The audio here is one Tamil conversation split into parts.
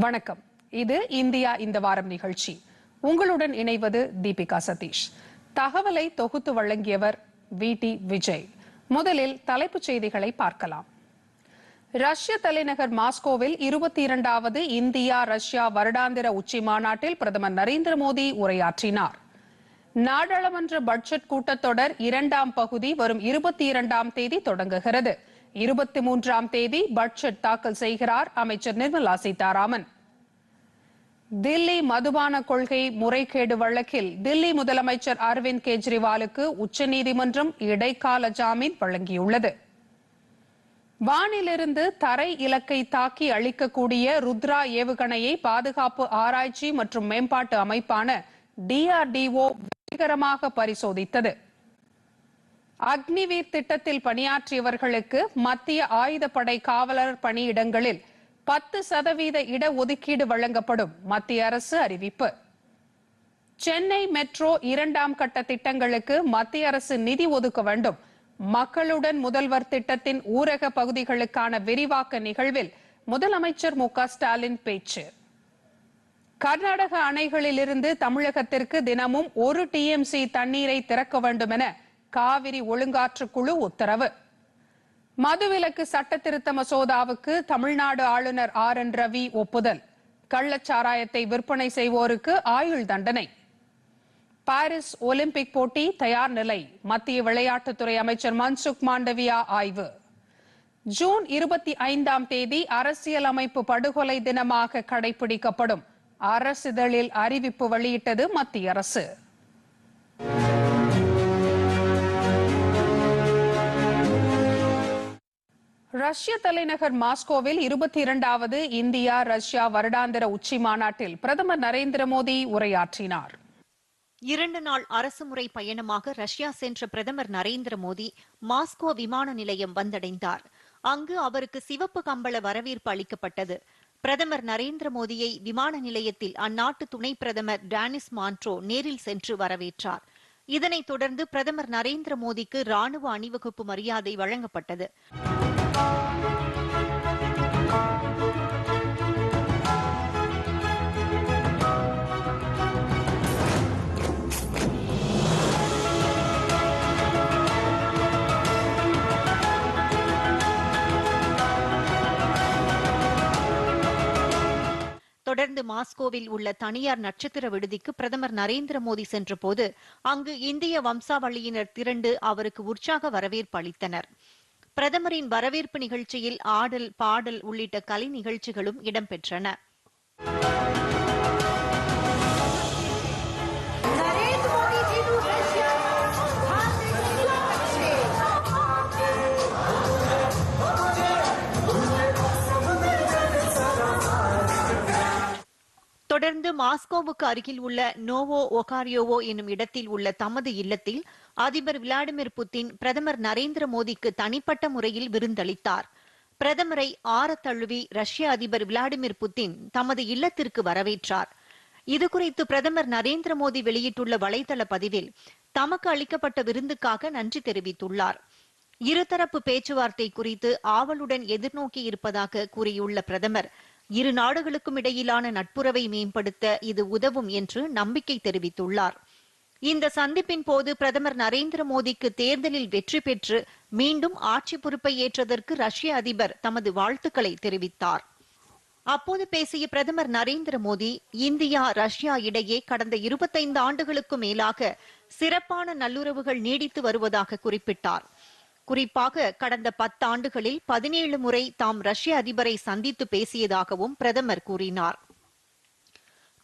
வணக்கம். இது இந்தியா இந்த வாரம் நிகழ்ச்சி. உங்களுடன் இணைவது தீபிகா சதீஷ். தகவலை தொகுத்து வழங்கியவர் வி டி விஜய். முதலில் தலைப்புச் செய்திகளை பார்க்கலாம். ரஷ்ய தலைநகர் மாஸ்கோவில் இருபத்தி இரண்டாவது இந்தியா ரஷ்யா வருடாந்திர உச்சி மாநாட்டில் பிரதமர் நரேந்திர மோடி உரையாற்றினார். நாடாளுமன்ற பட்ஜெட் கூட்டத்தொடர் இரண்டாம் பகுதி வரும் இருபத்தி இரண்டாம் தேதி தொடங்குகிறது. இருபத்தி மூன்றாம் தேதி பட்ஜெட் தாக்கல் செய்கிறார் அமைச்சர் நிர்மலா சீதாராமன். தில்லி மதுபான கொள்கை முறைகேடு வழக்கில் தில்லி முதலமைச்சர் அரவிந்த் கெஜ்ரிவாலுக்கு உச்சநீதிமன்றம் இடைக்கால ஜாமீன் வழங்கியுள்ளது. வானிலிருந்து தரை இலக்கை தாக்கி அளிக்கக்கூடிய ருத்ரா ஏவுகணையை பாதுகாப்பு ஆராய்ச்சி மற்றும் மேம்பாட்டு அமைப்பான டிஆர்டிஓ வெற்றிகரமாக பரிசோதித்தது. அக்னிவீர் திட்டத்தில் பணியாற்றியவர்களுக்கு மத்திய ஆயுதப்படை காவலர் பணியிடங்களில் பத்து சதவீத இடஒதுக்கீடு வழங்கப்படும் மத்திய அரசு அறிவிப்பு. சென்னை மெட்ரோ இரண்டாம் கட்ட திட்டங்களுக்கு மத்திய அரசு நிதி ஒதுக்க வேண்டும். மக்களுடன் முதல்வர் திட்டத்தின் ஊரக பகுதிகளுக்கான விரிவாக்க நிகழ்வில் முதலமைச்சர் மு ஸ்டாலின் பேச்சு. கர்நாடக அணைகளிலிருந்து தமிழகத்திற்கு தினமும் ஒரு டிஎம்சி தண்ணீரை திறக்க வேண்டும் என காவிரி ஒழுங்காற்று குழு உத்தரவு. மதுவிலக்கு சட்ட திருத்த மசோதாவுக்கு தமிழ்நாடு ஆளுநர் ஆர் என் ரவி ஒப்புதல். கள்ளச்சாராயத்தை விற்பனை செய்வோருக்கு ஆயுள் தண்டனை. பாரிஸ் ஒலிம்பிக் போட்டி தயார் நிலை. மத்திய விளையாட்டுத்துறை அமைச்சர் மன்சுக் மாண்டவியா ஆய்வு. ஜூன் இருபத்தி ஐந்தாம் தேதி அரசியலமைப்பு படுகொலை தினமாக கடைபிடிக்கப்படும். அரசிதழில் அறிவிப்பு வெளியிட்டது மத்திய அரசு. ரஷ்ய தலைநகர் மாஸ்கோவில் இருபத்தி இரண்டாவது இந்தியா ரஷ்யா வருடாந்திர உச்சி மாநாட்டில் பிரதமர் நரேந்திர மோடி உரையாற்றினார். இரண்டு நாள் அரசுமுறை பயணமாக ரஷ்யா சென்ற பிரதமர் நரேந்திர மோடி மாஸ்கோ விமான நிலையம் வந்தடைந்தார். அங்கு அவருக்கு சிவப்பு கம்பள வரவேற்பு அளிக்கப்பட்டது. பிரதமர் நரேந்திர மோடியை விமான நிலையத்தில் அந்நாட்டு துணை பிரதமர் டானிஸ் மான்ட்ரோ நேரில் சென்று வரவேற்றார். இதனைத் தொடர்ந்து பிரதமர் நரேந்திர மோடிக்கு ராணுவ அணிவகுப்பு மரியாதை வழங்கப்பட்டது. தொடர்ந்து மாஸ்கோவில் உள்ள தனியார் நட்சத்திர விடுதிக்கு பிரதமர் நரேந்திர மோடி சென்றபோது அங்கு இந்திய வம்சாவளியினர் திரண்டு அவருக்கு உற்சாக வரவேற்பு அளித்தனர். பிரதமரின் வரவேற்பு நிகழ்ச்சியில் ஆடல் பாடல் உள்ளிட்ட கலை நிகழ்ச்சிகளும் இடம்பெற்றன. தொடர்ந்து மாஸ்கோவுக்கு அருகில் உள்ள நோவோ ஒகாரியோவோ என்னும் இடத்தில் உள்ள தமது இல்லத்தில் அதிபர் விளாடிமிர் புட்டின் பிரதமர் நரேந்திர மோடிக்கு தனிப்பட்ட முறையில் விருந்தளித்தார். பிரதமரை ஆற தழுவி ரஷ்ய அதிபர் விளாடிமிர் புட்டின் தமது இல்லத்திற்கு வரவேற்றார். இதுகுறித்து பிரதமர் நரேந்திர மோடி வெளியிட்டுள்ள வலைதள பதிவில் தமக்கு அளிக்கப்பட்ட விருந்துக்காக நன்றி தெரிவித்துள்ளார். இருதரப்பு பேச்சுவார்த்தை குறித்து ஆவலுடன் எதிர்நோக்கி இருப்பதாக கூறியுள்ள பிரதமர் இரு நாடுகளுக்கும் இடையிலான நட்புறவை மேம்படுத்த இது உதவும் என்று நம்பிக்கை தெரிவித்துள்ளார். இந்த சந்திப்பின் போது பிரதமர் நரேந்திர மோடிக்கு தேர்தலில் வெற்றி பெற்று மீண்டும் ஆட்சி பொறுப்பை ஏற்றதற்கு ரஷ்ய அதிபர் தமது வாழ்த்துக்களை தெரிவித்தார். அப்போது பேசிய பிரதமர் நரேந்திர மோடி இந்தியா ரஷ்யா இடையே கடந்த இருபத்தைந்து ஆண்டுகளுக்கு மேலாக சிறப்பான நல்லுறவுகள் நீடித்து வருவதாக குறிப்பிட்டார். குறிப்பாக கடந்த பத்தாண்டுகளில் பதினேழு முறை தாம் ரஷ்ய அதிபரை சந்தித்து பேசியதாகவும் பிரதமர் கூறினார்.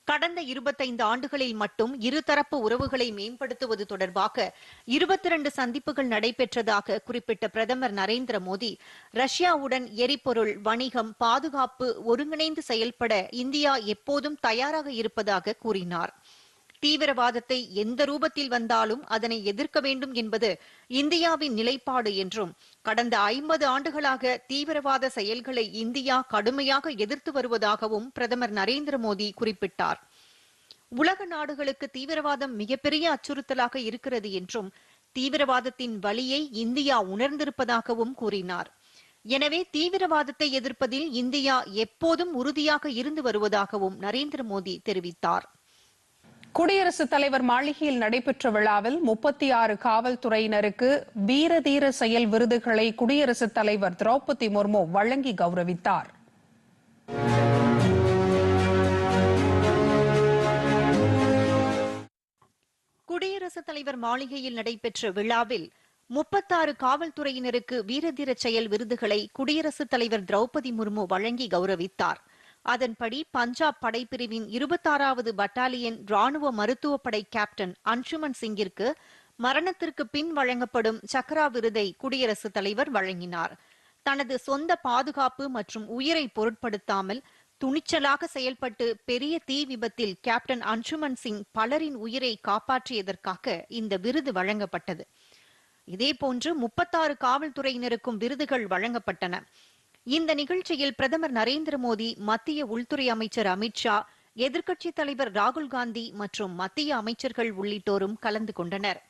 கடந்த இருபத்தைந்து ஆண்டுகளில் மட்டும் இருதரப்பு உறவுகளை மேம்படுத்துவது தொடர்பாக இருபத்தி இரண்டு சந்திப்புகள் நடைபெற்றதாக குறிப்பிட்ட பிரதமர் நரேந்திர மோடி ரஷ்யாவுடன் எரிபொருள் வணிகம் பாதுகாப்பு ஒருங்கிணைந்து செயல்பட இந்தியா எப்போதும் தயாராக இருப்பதாக கூறினார். தீவிரவாதத்தை எந்த ரூபத்தில் வந்தாலும் அதனை எதிர்க்க வேண்டும் என்பது இந்தியாவின் நிலைப்பாடு என்றும் கடந்த ஐம்பது ஆண்டுகளாக தீவிரவாத செயல்களை இந்தியா கடுமையாக எதிர்த்து வருவதாகவும் பிரதமர் நரேந்திர மோடி குறிப்பிட்டார். உலக நாடுகளுக்கு தீவிரவாதம் மிகப்பெரிய அச்சுறுத்தலாக இருக்கிறது என்றும் தீவிரவாதத்தின் வழியை இந்தியா உணர்ந்திருப்பதாகவும் கூறினார். எனவே தீவிரவாதத்தை எதிர்ப்பதில் இந்தியா எப்போதும் உறுதியாக இருந்து வருவதாகவும் நரேந்திர மோடி தெரிவித்தார். குடியரசுத் தலைவர் மாளிகையில் நடைபெற்ற விழாவில் முப்பத்தி ஆறு காவல்துறையினருக்கு வீரதீர செயல் விருதுகளை குடியரசுத் தலைவர் திரௌபதி முர்மு வழங்கி கௌரவித்தார். குடியரசுத் தலைவர் மாளிகையில் நடைபெற்ற விழாவில் முப்பத்தாறு காவல்துறையினருக்கு வீரதீர செயல் விருதுகளை குடியரசுத் தலைவர் திரௌபதி முர்மு வழங்கி கௌரவித்தார். அதன்படி பஞ்சாப் படைப்பிரிவின் இருபத்தாறாவது பட்டாலியன் ராணுவ மருத்துவ படை கேப்டன் அன்ஷுமன் சிங்கிற்கு மரணத்திற்கு பின் வழங்கப்படும் சக்ரா விருதை குடியரசுத் தலைவர் வழங்கினார். தனது சொந்த பாதுகாப்பு மற்றும் உயிரை பொருட்படுத்தாமல் துணிச்சலாக செயல்பட்டு பெரிய தீ விபத்தில் கேப்டன் அன்சுமன் சிங் பலரின் உயிரை காப்பாற்றியதற்காக இந்த விருது வழங்கப்பட்டது. இதேபோன்று முப்பத்தாறு காவல்துறையினருக்கும் விருதுகள் வழங்கப்பட்டன. இந்த நிகழ்ச்சியில் பிரதமர் நரேந்திர மோடி மத்திய உள்துறை அமைச்சர் அமித்ஷா எதிர்க்கட்சித் தலைவர் ராகுல் காந்தி மற்றும் மத்திய அமைச்சர்கள் உள்ளிட்டோரும் கலந்து கொண்டனர்.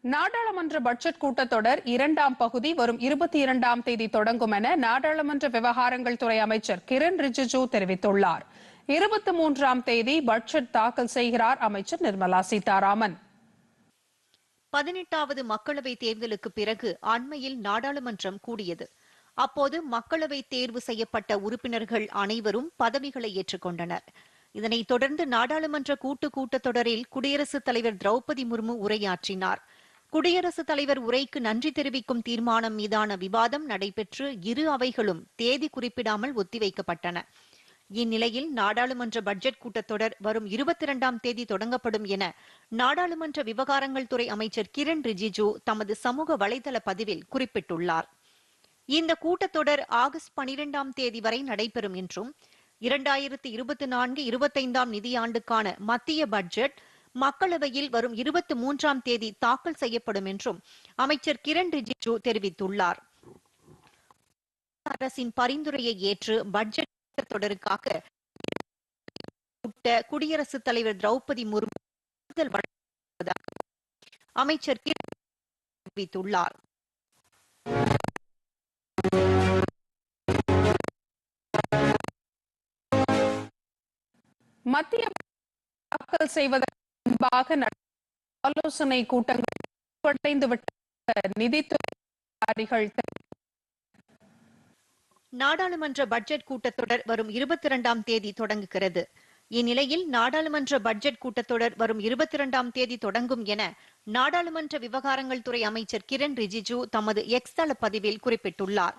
நாடாளுமன்ற பட்ஜெட் கூட்டத்தொடர் இரண்டாம் பகுதி வரும் இருபத்தி இரண்டாம் தேதி தொடங்கும் என நாடாளுமன்ற விவகாரங்கள் துறை அமைச்சர் கிரண் ரிஜிஜு தெரிவித்துள்ளார். இருபத்தி மூன்றாம் தேதி பட்ஜெட் தாக்கல் செய்கிறார் அமைச்சர் நிர்மலா சீதாராமன். பதினெட்டாவது மக்களவை தேர்தலுக்கு பிறகு அண்மையில் நாடாளுமன்றம் கூடியது. அப்போது மக்களவை தேர்வு செய்யப்பட்ட உறுப்பினர்கள் அனைவரும் பதவிகளை ஏற்றுக்கொண்டனர். இதனைத் தொடர்ந்து நாடாளுமன்ற கூட்டு கூட்டத்தொடரில் குடியரசுத் தலைவர் திரௌபதி முர்மு உரையாற்றினார். குடியரசுத் தலைவர் உரைக்கு நன்றி தெரிவிக்கும் தீர்மானம் மீதான விவாதம் நடைபெற்று இரு அவைகளும் தேதி குறிப்பிடாமல் ஒத்திவைக்கப்பட்டன. இந்நிலையில் நாடாளுமன்ற பட்ஜெட் கூட்டத்தொடர் வரும் இருபத்தி இரண்டாம் தேதி தொடங்கப்படும் என நாடாளுமன்ற விவகாரங்கள் துறை அமைச்சர் கிரண் ரிஜிஜு தமது சமூக வலைதள பதிவில் குறிப்பிட்டுள்ளார். இந்த கூட்டத்தொடர் ஆகஸ்ட் பனிரெண்டாம் தேதி வரை நடைபெறும் என்றும் இரண்டாயிரத்தி இருபத்தி நான்கு இருபத்தைந்தாம் நிதியாண்டுக்கான மத்திய பட்ஜெட் மக்களவையில் வரும் இருபத்தி மூன்றாம் தேதி தாக்கல் செய்யப்படும் என்றும் அமைச்சர் கிரண் ரிஜிஜு தெரிவித்துள்ளார். அரசின் பரிந்துரையை ஏற்று பட்ஜெட் தொடருக்காக குடியரசுத் தலைவர் திரௌபதி முர்மு அமைச்சர் தெரிவித்துள்ளார். மத்திய தாக்கல் செய்வதற்காக ஆலோசனை கூட்டங்கள் நிதித்துறை அதிகாரிகள் நாடாளுமன்ற பட்ஜெட் கூட்டத்தொடர் வரும் இருபத்தி இரண்டாம் தேதி தொடங்குகிறது. இந்நிலையில் நாடாளுமன்ற பட்ஜெட் கூட்டத்தொடர் வரும் இருபத்தி இரண்டாம் தேதி தொடங்கும் என நாடாளுமன்ற விவகாரங்கள் துறை அமைச்சர் கிரண் ரிஜிஜு தமது எக்ஸ் தள பதிவில் குறிப்பிட்டுள்ளார்.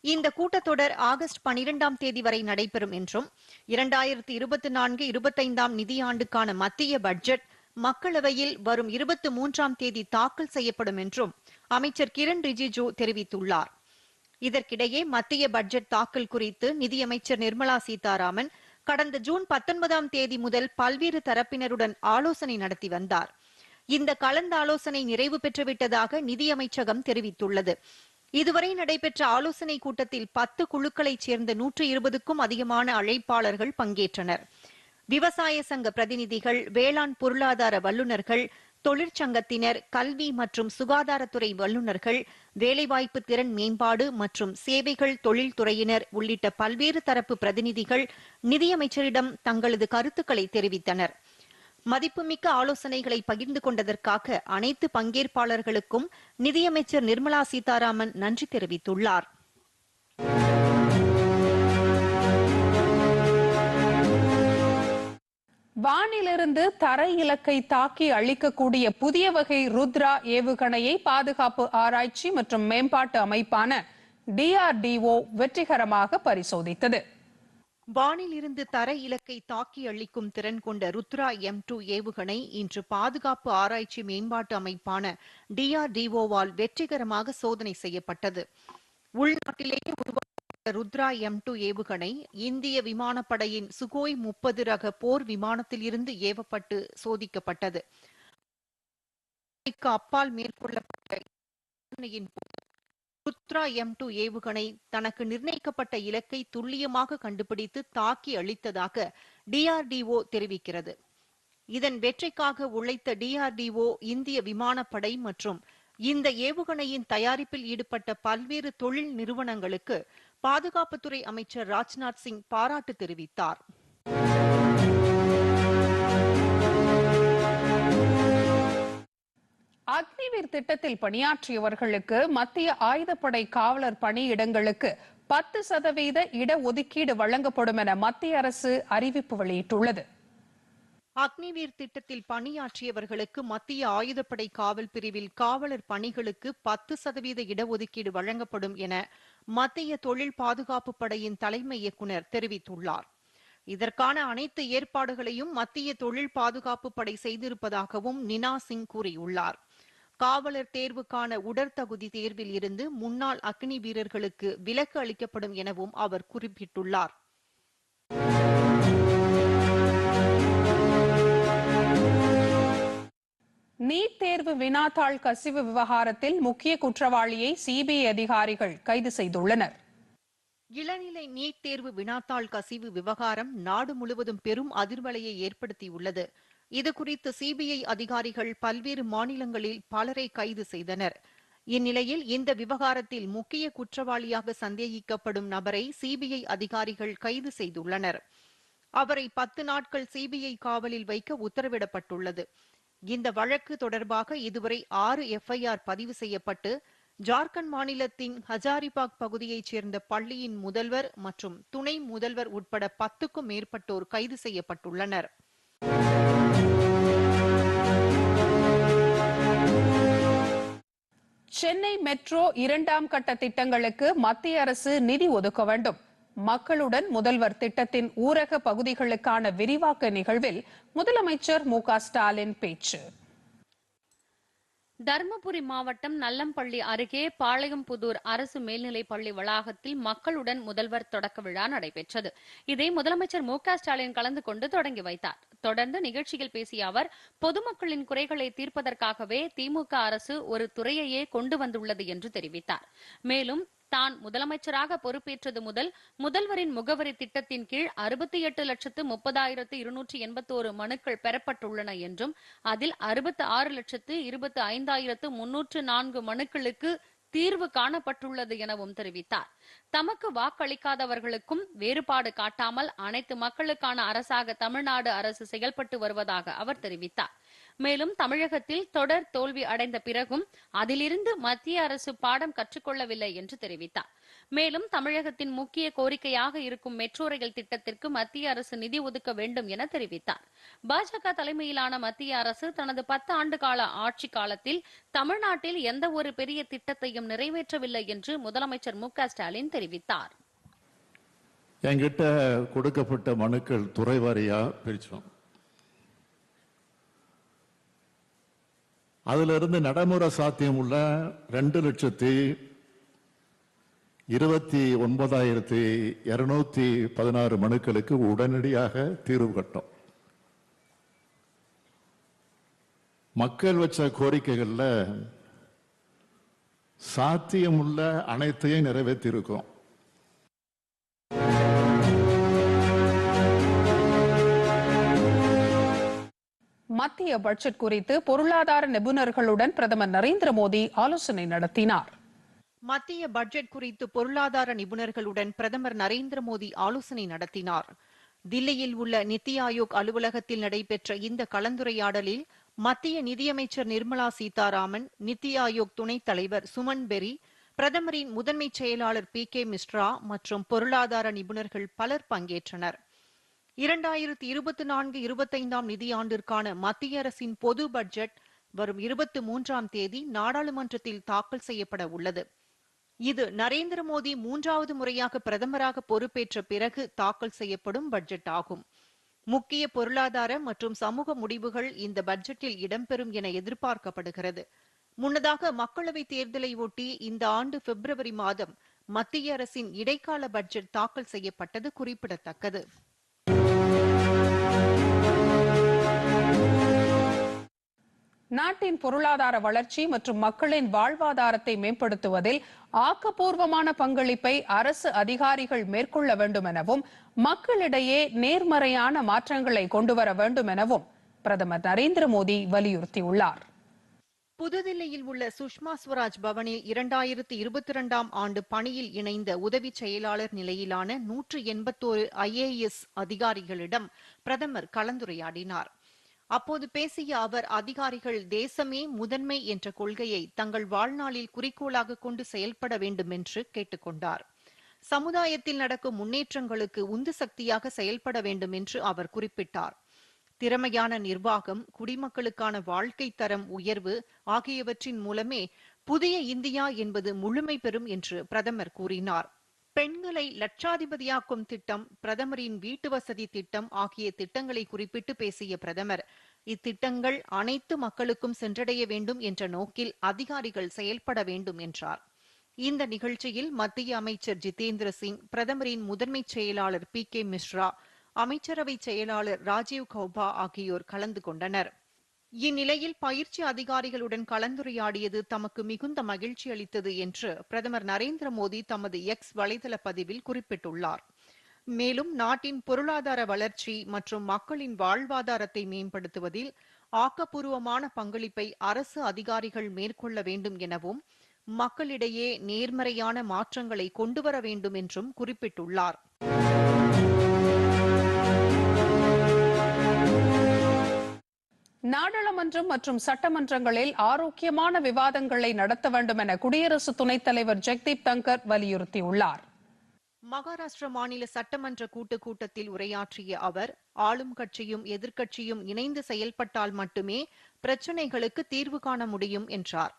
இந்த கூட்டத்தொடர் ஆகஸ்ட் பனிரெண்டாம் தேதி வரை நடைபெறும் என்றும் இரண்டாயிரத்தி இருபத்தி நான்கு இருபத்தைந்தாம் நிதியாண்டுக்கான மத்திய பட்ஜெட் மக்களவையில் வரும் இருபத்தி மூன்றாம் தேதி தாக்கல் செய்யப்படும் என்றும் அமைச்சர் கிரண் ரிஜிஜு தெரிவித்துள்ளார். இதற்கிடையே மத்திய பட்ஜெட் தாக்கல் குறித்து நிதியமைச்சர் நிர்மலா சீதாராமன் கடந்த ஜூன் பத்தொன்பதாம் தேதி முதல் பல்வேறு தரப்பினருடன் ஆலோசனை நடத்தி வந்தார். இந்த கலந்தாலோசனை நிறைவு பெற்றுவிட்டதாக நிதியமைச்சகம் தெரிவித்துள்ளது. இதுவரை நடைபெற்ற ஆலோசனை கூட்டத்தில் பத்து குழுக்களைச் சேர்ந்த நூற்று இருபதுக்கும் அதிகமான அழைப்பாளர்கள் பங்கேற்றனர். விவசாய சங்க பிரதிநிதிகள் வேளாண் பொருளாதார வல்லுநர்கள் தொழிற்சங்கத்தினர் கல்வி மற்றும் சுகாதாரத்துறை வல்லுநர்கள் வேலைவாய்ப்பு திறன் மேம்பாடு மற்றும் சேவைகள் தொழில்துறையினர் உள்ளிட்ட பல்வேறு தரப்பு பிரதிநிதிகள் நிதியமைச்சரிடம் தங்களது கருத்துக்களை தெரிவித்தனர். மதிப்புமிக்க ஆலோசனைகளை பகிர்ந்து கொண்டதற்காக அனைத்து பங்கேற்பாளர்களுக்கும் நிதியமைச்சர் நிர்மலா சீதாராமன் நன்றி தெரிவித்துள்ளார். வானிலிருந்து தரை இலக்கை தாக்கி அழிக்கக்கூடிய புதிய வகை ருத்ரா ஏவுகணையை பாதுகாப்பு ஆராய்ச்சி மற்றும் மேம்பாட்டு அமைப்பான டிஆர்டிஓ வெற்றிகரமாக பரிசோதித்தது. வானிலிருந்து தர இலக்கை தாக்கி அளிக்கும் திறன் கொண்ட ருத்ரா எம் டூ ஏவுகணை இன்று பாதுகாப்பு ஆராய்ச்சி மேம்பாட்டு அமைப்பான டிஆர்டிஓவால் வெற்றிகரமாக சோதனை செய்யப்பட்டது. உள்நாட்டிலேயே உருவாக்கப்பட்ட ருத்ரா எம் டூ ஏவுகணை இந்திய விமானப்படையின் சுகோய் முப்பது ரக போர் விமானத்திலிருந்து ஏவப்பட்டு சோதிக்கப்பட்டது. அப்பால் மேற்கொள்ளப்பட்ட ருத்ரா எம் டூ ஏவுகணை தனக்கு நிர்ணயிக்கப்பட்ட இலக்கை துல்லியமாக கண்டுபிடித்து தாக்கி அளித்ததாக டிஆர்டிஓ தெரிவிக்கிறது. இதன் வெற்றிக்காக உழைத்த டிஆர்டிஓ இந்திய விமானப்படை மற்றும் இந்த ஏவுகணையின் தயாரிப்பில் ஈடுபட்ட பல்வேறு தொழில் நிறுவனங்களுக்கு பாதுகாப்புத்துறை அமைச்சர் ராஜ்நாத் சிங் பாராட்டு தெரிவித்தார். அக்னிவீர் திட்டத்தில் பணியாற்றியவர்களுக்கு மத்திய ஆயுதப்படை காவலர் பணியிடங்களுக்கு பத்து சதவீத இடஒதுக்கீடு வழங்கப்படும் என மத்திய அரசு அறிவிப்பு வெளியிட்டுள்ளது. அக்னிவீர் திட்டத்தில் பணியாற்றியவர்களுக்கு மத்திய ஆயுதப்படை காவல் பிரிவில் காவலர் பணிகளுக்கு பத்து சதவீத இடஒதுக்கீடு வழங்கப்படும் என மத்திய தொழில் பாதுகாப்பு படையின் தலைமை இயக்குனர் தெரிவித்துள்ளார். இதற்கான அனைத்து ஏற்பாடுகளையும் மத்திய தொழில் பாதுகாப்பு படை செய்திருப்பதாகவும் நினா சிங் கூறியுள்ளார். காவலர் தேர்வுக்கான உடற்தகுதி தேர்வில் இருந்து முன்னாள் அக்னி வீரர்களுக்கு விலக்கு அளிக்கப்படும் எனவும் அவர் குறிப்பிட்டுள்ளார். நீட் தேர்வு வினாத்தாள் கசிவு விவகாரத்தில் முக்கிய குற்றவாளியை சிபிஐ அதிகாரிகள் கைது செய்துள்ளனர். இளநிலை நீட் தேர்வு வினாத்தாள் கசிவு விவகாரம் நாடு முழுவதும் பெரும் அதிர்வலையை ஏற்படுத்தியுள்ளது. இது குறித்து சிபிஐ அதிகாரிகள் பல்வேறு மாநிலங்களில் பலரை கைது செய்தனர். இந்நிலையில் இந்த விவகாரத்தில் முக்கிய குற்றவாளியாக சந்தேகிக்கப்படும் நபரை சிபிஐ அதிகாரிகள் கைது செய்துள்ளனர். அவரை பத்து நாட்கள் சிபிஐ காவலில் வைக்க உத்தரவிடப்பட்டுள்ளது. இந்த வழக்கு தொடர்பாக இதுவரை ஆறு எஃப்ஐஆர் பதிவு செய்யப்பட்டு ஜார்க்கண்ட் மாநிலத்தின் ஹஜாரிபாக் பகுதியைச் சேர்ந்த பள்ளியின் முதல்வர் மற்றும் துணை முதல்வர் உட்பட பத்துக்கும் மேற்பட்டோர் கைது செய்யப்பட்டுள்ளனர். சென்னை மெட்ரோ இரண்டாம் கட்ட திட்டங்களுக்கு மத்திய அரசு நிதி ஒதுக்க வேண்டும். மக்களுடன் முதல்வர் திட்டத்தின் ஊரக பகுதிகளுக்கான விரிவாக்க நிகழ்வில் முதலமைச்சர் மு ஸ்டாலின் பேச்சு. தருமபுரி மாவட்டம் நல்லம்பள்ளி அருகே பாளையம்புதூர் அரசு மேல்நிலைப் பள்ளி வளாகத்தில் மக்களுடன் முதல்வர் தொடக்க விழா நடைபெற்றது. இதை முதலமைச்சர் மு ஸ்டாலின் கலந்து கொண்டு தொடங்கி வைத்தார். தொடர்ந்து நிகழ்ச்சியில் பேசிய அவர் பொதுமக்களின் குறைகளை தீர்ப்பதற்காகவே திமுக அரசு ஒரு துறையையே கொண்டு வந்துள்ளது என்று தெரிவித்தார். மேலும் தான் முதலமைச்சராக பொறுப்பேற்றது முதல் முதல்வரின் முகவரி திட்டத்தின் கீழ் அறுபத்தி எட்டு லட்சத்து முப்பதாயிரத்து இருநூற்றி எண்பத்தோரு மனுக்கள் பெறப்பட்டுள்ளன என்றும் அதில் அறுபத்தி ஆறு லட்சத்து இருபத்தி ஐந்தாயிரத்து முன்னூற்று நான்கு மனுக்களுக்கு தீர்வு காணப்பட்டுள்ளது எனவும் தெரிவித்தார். தமக்கு வாக்களிக்காதவர்களுக்கும் வேறுபாடு காட்டாமல் அனைத்து மக்களுக்கான அரசாக தமிழ்நாடு அரசு செயல்பட்டு வருவதாக அவர் தெரிவித்தார். மேலும் தமிழகத்தில் தொடர் தோல்வி அடைந்த பிறகும் அதிலிருந்து மத்திய அரசு பாடம் கற்றுக்கொள்ளவில்லை என்று தெரிவித்தார். மேலும் தமிழகத்தின் முக்கிய கோரிக்கையாக இருக்கும் மெட்ரோ ரயில் திட்டத்திற்கு மத்திய அரசு நிதி ஒதுக்க வேண்டும் என தெரிவித்தார். பாஜக தலைமையிலான மத்திய அரசு தனது பத்து ஆண்டு கால ஆட்சி காலத்தில் தமிழ்நாட்டில் எந்த ஒரு பெரிய திட்டத்தையும் நிறைவேற்றவில்லை என்று முதலமைச்சர் மு ஸ்டாலின் தெரிவித்தார். என்கிட்ட கொடுக்கப்பட்ட மனுக்கள் துறை வாரியா பிரிச்சோம். அதுல இருந்து நடைமுறை சாத்தியம் உள்ள ரெண்டு லட்சத்தி இருபத்தி ஒன்பதாயிரத்தி இருநூத்தி பதினாறு மனுக்களுக்கு உடனடியாக தீர்வு கட்டும். மக்கள் வச்ச கோரிக்கைகளில் சாத்தியமுள்ள அனைத்தையும் நிறைவேற்றியிருக்கோம் மத்திய பட்ஜெட் குறித்து பொருளாதார நிபுணர்களுடன் பிரதமர் நரேந்திர மோடி ஆலோசனை நடத்தினார். மத்திய பட்ஜெட் குறித்து பொருளாதார நிபுணர்களுடன் பிரதமர் நரேந்திர மோடி ஆலோசனை நடத்தினார். தில்லியில் உள்ள நித்தி ஆயோக் அலுவலகத்தில் நடைபெற்ற இந்த கலந்துரையாடலில் மத்திய நிதியமைச்சர் நிர்மலா சீதாராமன் நித்தி ஆயோக் துணைத் தலைவர் சுமன் பெரி பிரதமரின் முதன்மை செயலாளர் பி கே மிஸ்ரா மற்றும் பொருளாதார நிபுணர்கள் பலர் பங்கேற்றனர். இரண்டாயிரத்தி இருபத்தி நான்கு இருபத்தைந்தாம் நிதியாண்டிற்கான மத்திய அரசின் பொது பட்ஜெட் வரும் இருபத்தி மூன்றாம் தேதி நாடாளுமன்றத்தில் தாக்கல் செய்யப்பட உள்ளது. இது நரேந்திர மோடி மூன்றாவது முறையாக பிரதமராக பொறுப்பேற்ற பிறகு தாக்கல் செய்யப்படும் பட்ஜெட் ஆகும். முக்கிய பொருளாதார மற்றும் சமூக முடிவுகள் இந்த பட்ஜெட்டில் இடம்பெறும் என எதிர்பார்க்கப்படுகிறது. முன்னதாக மக்களவை தேர்தலை ஒட்டி இந்த ஆண்டு பிப்ரவரி மாதம் மத்திய அரசின் இடைக்கால பட்ஜெட் தாக்கல் செய்யப்பட்டது குறிப்பிடத்தக்கது. நாட்டின் பொருளாதார வளர்ச்சி மற்றும் மக்களின் வாழ்வாதாரத்தை மேம்படுத்துவதில் ஆக்கப்பூர்வமான பங்களிப்பை அரசு அதிகாரிகள் மேற்கொள்ள வேண்டும் எனவும் மக்களிடையே நேர்மறையான மாற்றங்களை கொண்டுவர வேண்டும் எனவும் பிரதமர் நரேந்திர மோடி வலியுறுத்தியுள்ளார். புதுதில்லியில் உள்ள சுஷ்மா ஸ்வராஜ் பவனில் இரண்டாயிரத்தி இருபத்தி இரண்டாம் ஆண்டு பணியில் இணைந்த உதவி செயலாளர் நிலையிலான நூற்று எண்பத்தோரு ஐஏஎஸ் அதிகாரிகளிடம் பிரதமர் கலந்துரையாடினார். அப்போது பேசிய அவர் அதிகாரிகள் தேசமே முதன்மை என்ற கொள்கையை தங்கள் வாழ்நாளில் குறிக்கோளாக கொண்டு செயல்பட வேண்டும் என்று கேட்டுக்கொண்டார். சமுதாயத்தில் நடக்கும் முன்னேற்றங்களுக்கு உந்து சக்தியாக செயல்பட வேண்டும் என்று அவர் குறிப்பிட்டார். திறமையான நிர்வாகம் குடிமக்களுக்கான வாழ்க்கை தரம் உயர்வு ஆகியவற்றின் மூலமே புதிய இந்தியா என்பது முழுமை பெறும் என்று பிரதமர் கூறினார். பெண்களை லட்சாதிபதியாக்கும் திட்டம் பிரதமரின் வீட்டு வசதி திட்டம் ஆகிய திட்டங்களை குறிப்பிட்டு பேசிய பிரதமர் இத்திட்டங்கள் அனைத்து மக்களுக்கும் சென்றடைய வேண்டும் என்ற நோக்கில் அதிகாரிகள் செயல்பட வேண்டும் என்றார். இந்த நிகழ்ச்சியில் மத்திய அமைச்சர் ஜிதேந்திர சிங் பிரதமரின் முதன்மைச் செயலாளர் பி கே மிஸ்ரா அமைச்சரவை செயலாளர் ராஜீவ் கௌபா ஆகியோர் கலந்து கொண்டனர். இந்நிலையில் பயிற்சி அதிகாரிகளுடன் கலந்துரையாடியது தமக்கு மிகுந்த மகிழ்ச்சி அளித்தது என்று பிரதமர் நரேந்திர மோடி தமது எக்ஸ் வலைதள பதிவில் குறிப்பிட்டுள்ளார். மேலும் நாட்டின் பொருளாதார வளர்ச்சி மற்றும் மக்களின் வாழ்வாதாரத்தை மேம்படுத்துவதில் ஆக்கப்பூர்வமான பங்களிப்பை அரசு அதிகாரிகள் மேற்கொள்ள வேண்டும் எனவும் மக்களிடையே நேர்மறையான மாற்றங்களை கொண்டுவர வேண்டும் என்றும் குறிப்பிட்டுள்ளார். நாடாளுமன்றம் மற்றும் சட்டமன்றங்களில் ஆரோக்கியமான விவாதங்களை நடத்த வேண்டும் என குடியரசு துணைத் தலைவர் ஜெக்தீப் தங்கர் வலியுறுத்தியுள்ளார். மகாராஷ்டிர மாநில சட்டமன்ற கூட்டுக் கூட்டத்தில் உரையாற்றிய அவர் ஆளும் கட்சியும் எதிர்க்கட்சியும் இணைந்து செயல்பட்டால் மட்டுமே பிரச்சினைகளுக்கு தீர்வு காண முடியும் என்றார்.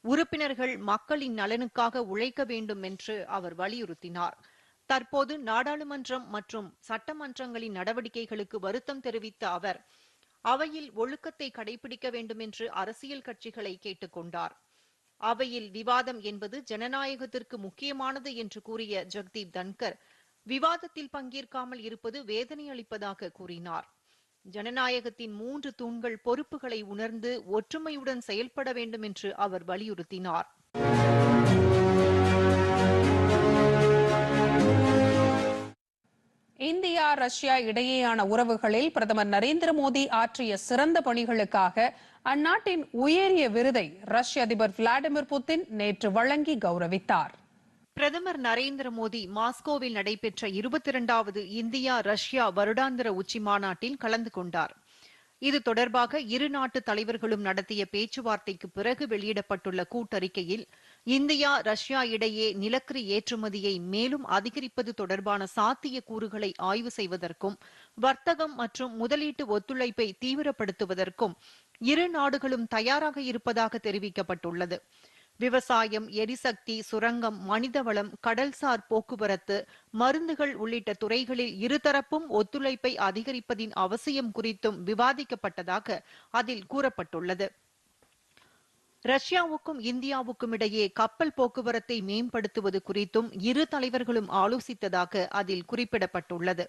உறுப்பினர்கள் மக்களின் நலனுக்காக உழைக்க வேண்டும் என்று அவர் வலியுறுத்தினார். தற்போது நாடாளுமன்றம் மற்றும் சட்டமன்றங்களின் நடவடிக்கைகளுக்கு வருத்தம் தெரிவித்த அவர் அவையில் ஒழுக்கத்தை கடைபிடிக்க வேண்டும் என்று அரசியல் கட்சிகளை கேட்டுக்கொண்டார். அவையில் விவாதம் என்பது ஜனநாயகத்திற்கு முக்கியமானது என்று கூறிய ஜெக்தீப் தன்கர் விவாதத்தில் பங்கேற்காமல் இருப்பது வேதனை அளிப்பதாக கூறினார். ஜனநாயகத்தின் மூன்று தூண்கள் பொறுப்புகளை உணர்ந்து ஒற்றுமையுடன் செயல்பட வேண்டும் என்று அவர் வலியுறுத்தினார். இந்தியா ரஷ்யா இடையேயான உறவுகளில் பிரதமர் நரேந்திர மோடி ஆற்றிய சிறந்த பணிகளுக்காக அந்நாட்டின் உயரிய விருதை ரஷ்ய அதிபர் விளாடிமிர் புட்டின் நேற்று வழங்கி கௌரவித்தார். பிரதமர் நரேந்திர மோடி மாஸ்கோவில் நடைபெற்ற இருபத்தி இரண்டாவது இந்தியா ரஷ்யா வருடாந்திர உச்சி மாநாட்டில் கலந்து கொண்டார். இது தொடர்பாக இரு நாட்டு தலைவர்களும் நடத்திய பேச்சுவார்த்தைக்கு பிறகு வெளியிடப்பட்டுள்ள கூட்டறிக்கையில் இந்தியா ரஷ்யா இடையே நிலக்கரி ஏற்றுமதியை மேலும் அதிகரிப்பது தொடர்பான சாத்திய கூறுகளை ஆய்வு செய்வதற்கும் வர்த்தகம் மற்றும் முதலீட்டு ஒத்துழைப்பை தீவிரப்படுத்துவதற்கும் இரு நாடுகளும் தயாராக இருப்பதாக தெரிவிக்கப்பட்டுள்ளது. விவசாயம் எரிசக்தி சுரங்கம் மனிதவளம் கடல்சார் போக்குவரத்து மருந்துகள் உள்ளிட்ட துறைகளில் இருதரப்பும் ஒத்துழைப்பை அதிகரிப்பதின் அவசியம் குறித்தும் விவாதிக்கப்பட்டதாக அதில் கூறப்பட்டுள்ளது. ரஷ்யாவுக்கும் இந்தியாவுக்கும் இடையே கப்பல் போக்குவரத்தை மேம்படுத்துவது குறித்தும் இரு தலைவர்களும் ஆலோசித்ததாக அதில் குறிப்பிடப்பட்டுள்ளது.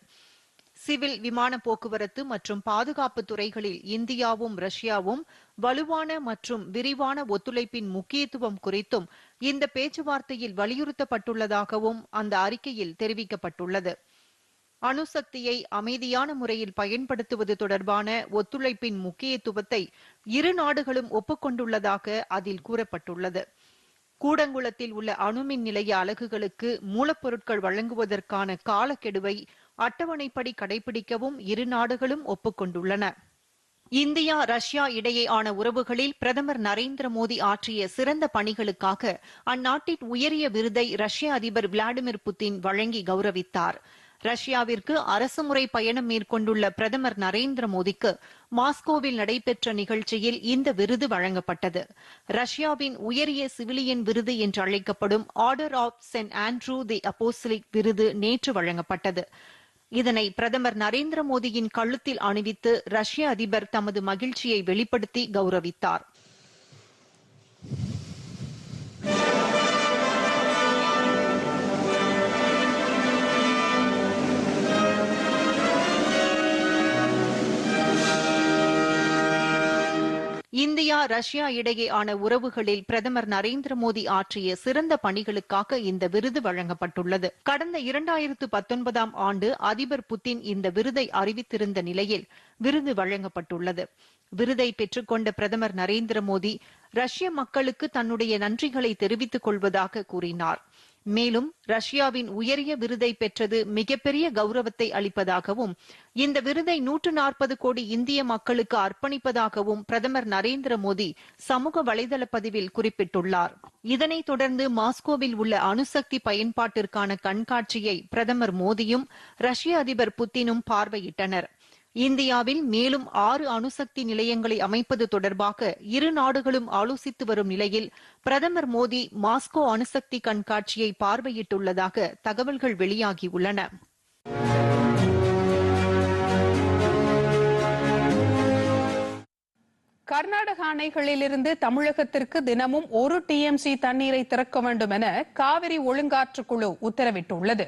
சிவில் விமான போக்குவரத்து மற்றும் பாதுகாப்பு துறைகளில் இந்தியாவும் ரஷ்யாவும் வலுவான மற்றும் விரிவான ஒத்துழைப்பின் முக்கியத்துவம் குறித்தும் இந்த பேச்சுவார்த்தையில் வலியுறுத்தப்பட்டுள்ளதாகவும் அந்த அறிக்கையில் தெரிவிக்கப்பட்டுள்ளது. அணுசக்தியை அமைதியான முறையில் பயன்படுத்துவது தொடர்பான ஒத்துழைப்பின் முக்கியத்துவத்தை இரு நாடுகளும் ஒப்புக்கொண்டுள்ளதாக அதில் கூறப்பட்டுள்ளது. கூடங்குளத்தில் உள்ள அணுமின் நிலைய அலகுகளுக்கு மூலப்பொருட்கள் வழங்குவதற்கான காலக்கெடுவை அட்டவணைப்படி கடைபிடிக்கவும் இரு நாடுகளும் ஒப்புக்கொண்டுள்ளன. இந்தியா ரஷ்யா இடையேயான உறவுகளில் பிரதமர் நரேந்திர மோடி ஆற்றிய சிறந்த பணிகளுக்காக அந்நாட்டின் உயரிய விருதை ரஷ்ய அதிபர் விளாடிமிர் புட்டின் வழங்கி கௌரவித்தார். ரஷ்யாவிற்கு அரசுமுறை பயணம் மேற்கொண்டுள்ள பிரதமர் நரேந்திர மோடிக்கு மாஸ்கோவில் நடைபெற்ற நிகழ்ச்சியில் இந்த விருது வழங்கப்பட்டது. ரஷ்யாவின் உயரிய சிவிலியன் விருது என்று அழைக்கப்படும் order of Saint Andrew the apostolic விருது நேற்று வழங்கப்பட்டது. இதனை பிரதமர் நரேந்திர மோடியின் கழுத்தில் அணிவித்து ரஷ்ய அதிபர் தமது மகிழ்ச்சியை வெளிப்படுத்தி கௌரவித்தார். இந்தியா ரஷ்யா இடையேயான உறவுகளில் பிரதமர் நரேந்திர மோடி ஆற்றிய சிறந்த பணிகளுக்காக இந்த விருது வழங்கப்பட்டுள்ளது. கடந்த இரண்டாயிரத்து பத்தொன்பதாம் ஆண்டு அதிபர் புட்டின் இந்த விருதை அறிவித்திருந்த நிலையில் விருது வழங்கப்பட்டுள்ளது. விருதை பெற்றுக்கொண்ட பிரதமர் நரேந்திர மோடி ரஷ்ய மக்களுக்கு தன்னுடைய நன்றிகளை தெரிவித்துக் கொள்வதாக கூறினார். மேலும் ரஷ்யாவின் உயரிய விருதை பெற்றது மிகப்பெரிய கௌரவத்தை அளிப்பதாகவும் இந்த விருதை நூற்று நாற்பது கோடி இந்திய மக்களுக்கு அர்ப்பணிப்பதாகவும் பிரதமர் நரேந்திர மோடி சமூக வலைதள பதிவில் குறிப்பிட்டுள்ளார். இதனைத் தொடர்ந்து மாஸ்கோவில் உள்ள அணுசக்தி பயன்பாட்டிற்கான கண்காட்சியை பிரதமர் மோடியும் ரஷ்ய அதிபர் புத்தினும் பார்வையிட்டனர். இந்தியாவில் மேலும் ஆறு அணுசக்தி நிலையங்களை அமைப்பது தொடர்பாக இரு நாடுகளும் ஆலோசித்து வரும் நிலையில் பிரதமர் மோடி மாஸ்கோ அணுசக்தி கண்காட்சியை பார்வையிட்டுள்ளதாக தகவல்கள் வெளியாகியுள்ளன. கர்நாடக அணைகளிலிருந்து தமிழகத்திற்கு தினமும் ஒரு டிஎம்சி தண்ணீரை திறக்க வேண்டும் என காவிரி ஒழுங்காற்று குழு உத்தரவிட்டுள்ளது.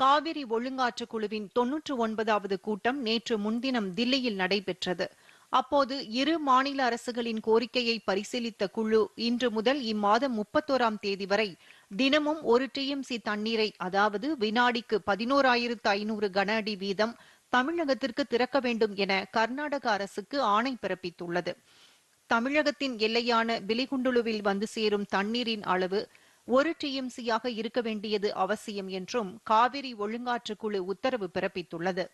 காவிரி ஒழுங்காற்று குழுவின் தொன்னூற்று ஒன்பதாவது கூட்டம் நேற்று முன்தினம் தில்லியில் நடைபெற்றது. அப்போது இரு மாநில அரசுகளின் கோரிக்கையை பரிசீலித்த குழு இன்று முதல் இம்மாதம் முப்பத்தோராம் தேதி வரை தினமும் ஒரு டிஎம்சி தண்ணீரை அதாவது வினாடிக்கு பதினோராயிரத்து ஐநூறு கன அடி வீதம் தமிழகத்திற்கு திறக்க வேண்டும் என கர்நாடக அரசுக்கு ஆணை பிறப்பித்துள்ளது. தமிழகத்தின் எல்லையான பிலிகுண்டுலுவில் வந்து சேரும் தண்ணீரின் அளவு ஒரு டிஎம்சியாக இருக்க வேண்டியது அவசியம் என்றும் காவிரி ஒழுங்காற்று குழு உத்தரவு பிறப்பித்துள்ளது.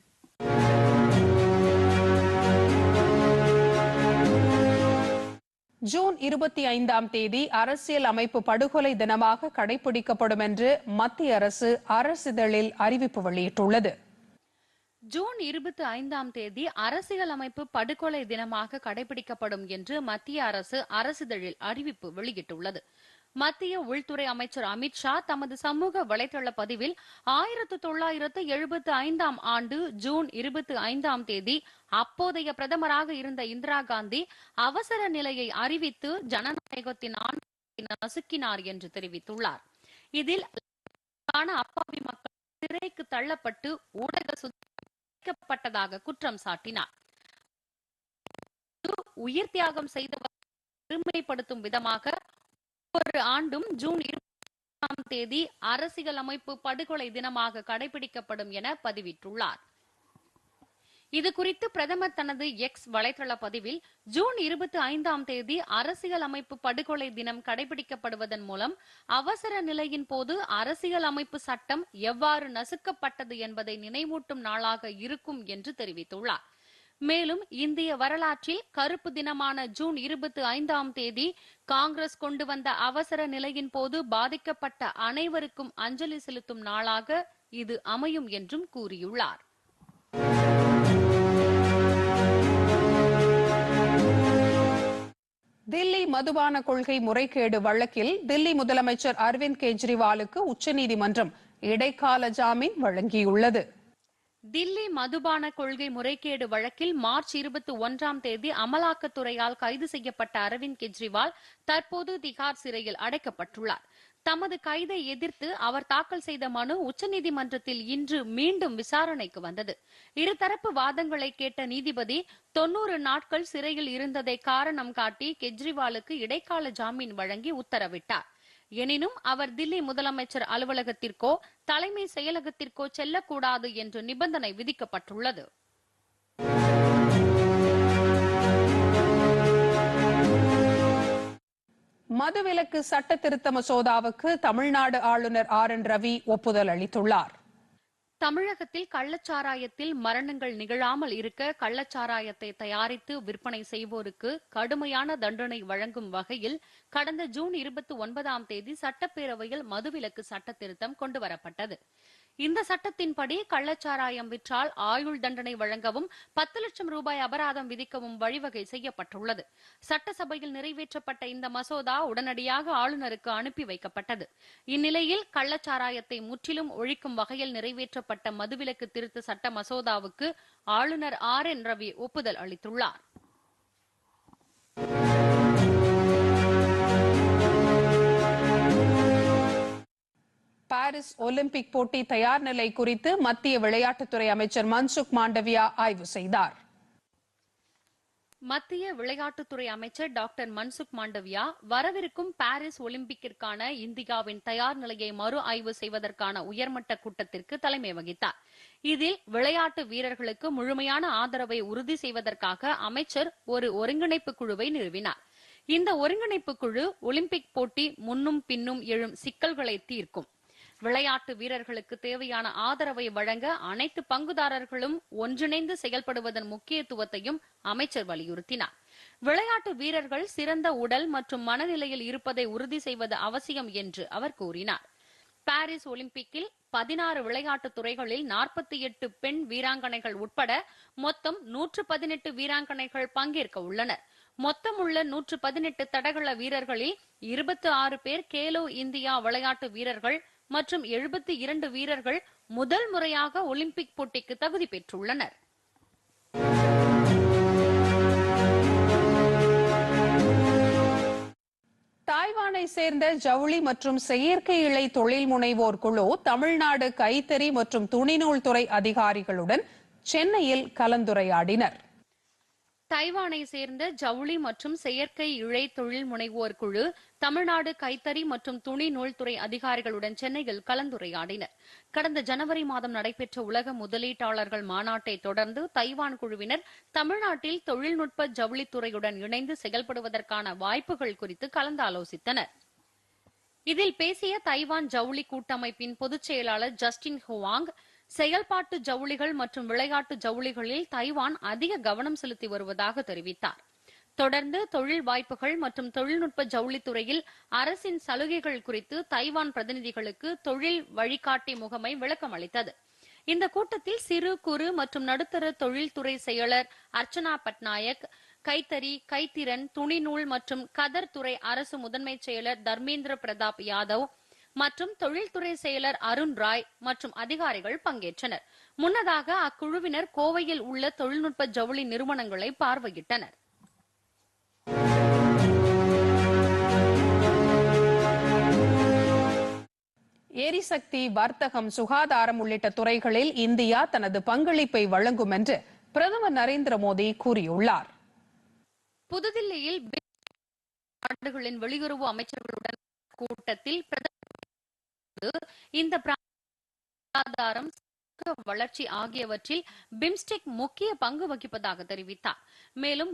ஜூன் இருபத்தி ஐந்தாம் தேதி அரசியல் அமைப்பு படுகொலை தினமாக கடைபிடிக்கப்படும் என்று மத்திய அரசு அரசிதழில் அறிவிப்பு வெளியிட்டுள்ளது. ஜூன் இருபத்தி ஐந்தாம் தேதி அரசியலமைப்பு படுகொலை தினமாக கடைபிடிக்கப்படும் என்று மத்திய அரசு அரசிதழில் அறிவிப்பு வெளியிட்டுள்ளது. மத்திய உள்துறை அமைச்சர் அமித் ஷா தமது சமூக வலைதள பதிவில் ஆயிரத்து தொள்ளாயிரத்து எழுபத்து ஐந்தாம் ஆண்டு ஜூன் இருபத்தி ஐந்தாம் தேதி அப்போதைய பிரதமராக இருந்த இந்திரா காந்தி அவசர நிலையை அறிவித்து ஜனநாயகத்தின் ஆண்டை நசுக்கினார் என்று தெரிவித்துள்ளார். இதில் அப்பாவி மக்கள் சிறைக்கு தள்ளப்பட்டு ஊடக சுத்தப்பட்டதாக குற்றம் சாட்டினார். உயிர் தியாகம் செய்தவர் பெருமைப்படுத்தும் விதமாக ஒவ்வொரு ஆண்டும் ஜூன் இருபதாம் தேதி அரசியல் அமைப்பு படுகொலை தினமாக கடைபிடிக்கப்படும் என பதிவிட்டுள்ளார். இது குறித்து பிரதமர் தனது எக்ஸ் வலைதள பதிவில் ஜூன் இருபத்தி ஐந்தாம் தேதி அரசியல் அமைப்பு படுகொலை தினம் கடைபிடிக்கப்படுவதன் மூலம் அவசர நிலையின் போது அரசியல் அமைப்பு சட்டம் எவ்வாறு நசுக்கப்பட்டது என்பதை நினைவூட்டும் நாளாக இருக்கும் என்று தெரிவித்துள்ளார். மேலும் இந்திய வரலாற்றில் கருப்பு தினமான ஜூன் இருபத்தி ஐந்தாம் தேதி காங்கிரஸ் கொண்டு வந்த அவசர நிலையின் போது பாதிக்கப்பட்ட அனைவருக்கும் அஞ்சலி செலுத்தும் நாளாக இது அமையும் என்றும் கூறியுள்ளார். தில்லி மதுபான கொள்கை முறைகேடு வழக்கில் தில்லி முதலமைச்சர் அரவிந்த் கெஜ்ரிவாலுக்கு உச்சநீதிமன்றம் இடைக்கால ஜாமீன் வழங்கியுள்ளது. தில்லி மதுபான கொள்கை முறைகேடு வழக்கில் மார்ச் இருபத்தி ஒன்றாம் தேதி அமலாக்கத்துறையால் கைது செய்யப்பட்ட அரவிந்த் கெஜ்ரிவால் தற்போது திகார் சிறையில் அடைக்கப்பட்டுள்ளார். தமது கைதை எதிர்த்து அவர் தாக்கல் செய்த மனு உச்சநீதிமன்றத்தில் இன்று மீண்டும் விசாரணைக்கு வந்தது. இருதரப்பு வாதங்களை கேட்ட நீதிபதி தொன்னூறு நாட்கள் சிறையில் இருந்ததை காரணம் காட்டி கெஜ்ரிவாலுக்கு இடைக்கால ஜாமீன் வழங்கி உத்தரவிட்டார். எனினும் அவர் தில்லி முதலமைச்சர் அலுவலகத்திற்கோ தலைமை செயலகத்திற்கோ செல்லக்கூடாது என்று நிபந்தனை விதிக்கப்பட்டுள்ளது. மதுவிலக்கு சட்ட திருத்த மசோதாவுக்கு தமிழ்நாடு ஆளுநர் ஆர் என் ரவி ஒப்புதல் அளித்துள்ளார். தமிழகத்தில் கள்ளச்சாராயத்தில் மரணங்கள் நிகழாமல் இருக்க கள்ளச்சாராயத்தை தயாரித்து விற்பனை செய்வோருக்கு கடுமையான தண்டனை வழங்கும் வகையில் கடந்த ஜூன் இருபத்தி ஒன்பதாம் தேதி சட்டப்பேரவையில் மதுவிலக்கு சட்ட திருத்தம் கொண்டுவரப்பட்டது. இந்த சட்டத்தின்படி கள்ளச்சாராயம் விற்றால் ஆயுள் தண்டனை வழங்கவும் பத்து லட்சம் ரூபாய் அபராதம் விதிக்கவும் வழிவகை செய்யப்பட்டுள்ளது. சட்டசபையில் நிறைவேற்றப்பட்ட இந்த மசோதா உடனடியாக ஆளுநருக்கு அனுப்பி வைக்கப்பட்டது. இந்நிலையில் கள்ளச்சாராயத்தை முற்றிலும் ஒழிக்கும் வகையில் நிறைவேற்றப்பட்ட மதுவிலக்கு திருத்த சட்ட மசோதாவுக்கு ஆளுநர் ஆர் என் ரவி ஒப்புதல் அளித்துள்ளார். பாரிஸ் ஒலிம்பிக் போட்டி தயார் நிலை குறித்து மத்திய விளையாட்டுத்துறை அமைச்சர் மன்சுக் மாண்டவியா ஆய்வு செய்தார். மத்திய விளையாட்டுத்துறை அமைச்சர் டாக்டர் மன்சுக் மாண்டவியா வரவிருக்கும் பாரிஸ் ஒலிம்பிக்கிற்கான இந்தியாவின் தயார் நிலையை மறு ஆய்வு செய்வதற்கான உயர்மட்ட கூட்டத்திற்கு தலைமை வகித்தார். இதில் விளையாட்டு வீரர்களுக்கு முழுமையான ஆதரவை உறுதி செய்வதற்காக அமைச்சர் ஒரு ஒருங்கிணைப்பு குழுவை நிறுவினார். இந்த ஒருங்கிணைப்பு குழு ஒலிம்பிக் போட்டி முன்னும் பின்னும் எழும் சிக்கல்களை தீர்க்கும். விளையாட்டு வீரர்களுக்கு தேவையான ஆதரவை வழங்க அனைத்து பங்குதாரர்களும் ஒன்றிணைந்து செயல்படுவதன் முக்கியத்துவத்தையும் அமைச்சர் வலியுறுத்தினார். விளையாட்டு வீரர்கள் சிறந்த உடல் மற்றும் மனநிலையில் இருப்பதை உறுதி செய்வது அவசியம் என்று அவர் கூறினார். பாரிஸ் ஒலிம்பிக்கில் பதினாறு விளையாட்டு துறைகளில் நாற்பத்தி எட்டு பெண் வீராங்கனைகள் உட்பட மொத்தம் நூற்று பதினெட்டு வீராங்கனைகள் பங்கேற்க உள்ளனர். மொத்தமுள்ள நூற்று பதினெட்டு தடகள வீரர்களில் இருபத்தி ஆறு பேர் கேலோ இந்தியா விளையாட்டு வீரர்கள் மற்றும் எழுபத்தி இரண்டு வீரர்கள் முதல் முறையாக ஒலிம்பிக் போட்டிக்கு தகுதி பெற்றுள்ளனர். தாய்வானை சேர்ந்த ஜவுளி மற்றும் செயற்கை இலை தொழில் முனைவோர் குழு தமிழ்நாடு கைத்தறி மற்றும் துணிநூல் துறை அதிகாரிகளுடன் சென்னையில் கலந்துரையாடினர். தைவானை சேர்ந்த ஜவுளி மற்றும் செயற்கை இழை தொழில் முனைவோர் குழு தமிழ்நாடு கைத்தறி மற்றும் துணி நூல்துறை அதிகாரிகளுடன் சென்னையில் கலந்துரையாடினர். கடந்த ஜனவரி மாதம் நடைபெற்ற உலக முதலீட்டாளர்கள் மாநாட்டை தொடர்ந்து தைவான் குழுவினர் தமிழ்நாட்டில் தொழில்நுட்ப ஜவுளித்துறையுடன் இணைந்து செயல்படுவதற்கான வாய்ப்புகள் குறித்து கலந்தாலோசித்தனர். இதில் பேசிய தைவான் ஜவுளி கூட்டமைப்பின் பொதுச் செயலாளர் ஜஸ்டின் ஹுவாங் செயல்பாட்டு ஜவுளிகள் மற்றும் விளையாட்டு ஜவுளிகளில் தைவான் அதிக கவனம் செலுத்தி வருவதாக தெரிவித்தார். தொடர்ந்து தொழில் வாய்ப்புகள் மற்றும் தொழில்நுட்ப ஜவுளித்துறையில் அரசின் சலுகைகள் குறித்து தைவான் பிரதிநிதிகளுக்கு தொழில் வழிகாட்டி முகமை விளக்கம் அளித்தது. இந்த கூட்டத்தில் சிறு குறு மற்றும் நடுத்தர தொழில்துறை செயலர் அர்ச்சனா பட்நாயக் கைத்தறி கைத்திறன் துணிநூல் மற்றும் கதர் துறை அரசு முதன்மை செயலர் தர்மேந்திர பிரதாப் யாதவ் மற்றும் தொழில்துறை செயலர் அருண் ராய் மற்றும் அதிகாரிகள் பங்கேற்றனர். முன்னதாக அக்குழுவினர் கோவையில் உள்ள தொழில்நுட்ப ஜவுளி நிறுவனங்களை பார்வையிட்டனர். எரிசக்தி வர்த்தகம் சுகாதாரம் உள்ளிட்ட துறைகளில் இந்தியா தனது பங்களிப்பை வழங்கும் என்று பிரதமர் நரேந்திர மோடி கூறியுள்ளார். புதுதில்லியில் நாடுகளின் வெளியுறவு அமைச்சர்களுடன் கூட்டத்தில் பிரதமர் இந்த பொருளாதாரம் சமூக வளர்ச்சி ஆகியவற்றில் பிம்ஸ்டெக் முக்கிய பங்கு வகிப்பதாக தெரிவித்தார். மேலும்